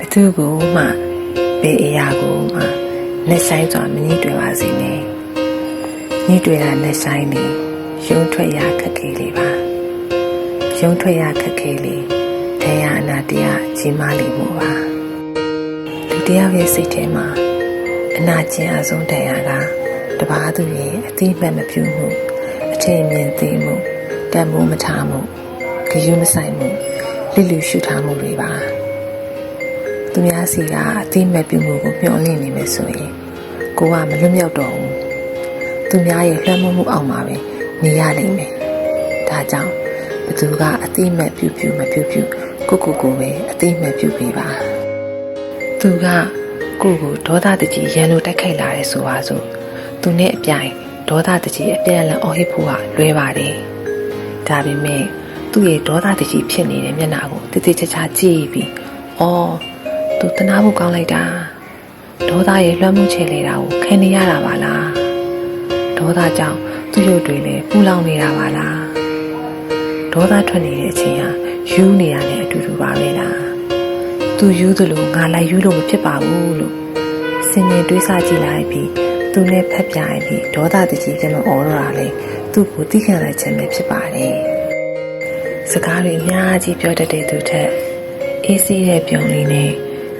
ဘသူကိုမှဘယ်အရာကိုမှလက်ဆိုင်စွာမညှိတွေ့ပါစေနဲ့ညှိတွေ့တာလက်ဆိုင်နေရုံထွက်ရခက်ခဲလေးပါရုံထွက်ရခက်ခဲလေးတရားအနာတရားကြီးမားလိမ့်မို့ပါလူတယောက်ရဲ့စိတ်ထဲမှာအနာကျင်အဆုံးတရားကတပါးသူရဲ့အတိအမှတ်မပြုမှုအထင်မြင်သိမှုတန်ဖိုးမထားမှုဂရုမစိုက်မှုလိလူရှုထားမှုတွေပါ သူများစီကအသိမဲ့ပြုမှုကိုမျှော်လင့်နေမယ်ဆိုရင်ကိုကမလွတ်မြောက်တော့ဘူးသူများရဲ့လွှမ်းမိုးမှုအောက်မှာပဲနေရလိမ့်မယ်ဒါကြောင့်ဘသူကအသိမဲ့ပြုပြုမပြုပြုကိုကိုကိုပဲအသိမဲ့ပြုပေးပါသူကကိုကိုဒေါသတကြီးရန်လိုတိုက်ခိုက်လာတယ်ဆိုပါစို့သူနဲ့အပြိုင်ဒေါသတကြီးအပြန်အလှန်အော်ဟစ်ဖို့ကလွဲပါတယ်ဒါပေမဲ့သူ့ရဲ့ဒေါသတကြီးဖြစ်နေတဲ့မျက်နှာကိုတိတိကျကျကြည့်ပြီးအော် သူတနာဖို့ကောင်းလိုက်တာဒေါသရဲ့လွှမ်းမိုးချေလေတာကိုခံနေရတာပါလားဒေါသကြောင့်သူ့ရုပ်တွေလည်းပူလောင်နေတာပါလားဒေါသထွက်နေတဲ့အချိန်ဟာယူနေတာနဲ့အတူတူပါပဲလားသူယူသလိုငါလိုက်ယူလို့မဖြစ်ပါဘူးလို့စင်ရင်တွေးဆကြည့်လိုက်ပြီးသူနဲ့ဖက်ပြိုင်ပြီးဒေါသတကြီးကမအော်ရတာလေသူ့ကိုသိခံလိုက်ခြင်းပဲဖြစ်ပါတယ်စကားတွေအများကြီးပြောတတ်တဲ့သူထက်အေးဆေးတဲ့ပြုံလေးနဲ့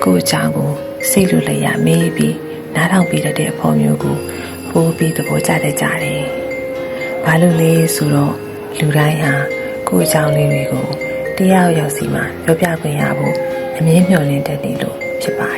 ကိုယ့်အကြောင်းကိုစိတ်လိုလျက်မေးပြီးနားထောင်ပြီးတတ်တဲ့အဖော်မျိုးကိုပိုးပြီးသဘောကျတတ်ကြတယ်။ဘာလို့လဲဆိုတော့လူတိုင်းဟာကိုယ့်အကြောင်းလေးတွေကိုတရားရောက်စီမှာပြောပြခွင့်ရဖို့အမြင်မျှော်လင့်တတ်နေလို့ဖြစ်ပါတယ်။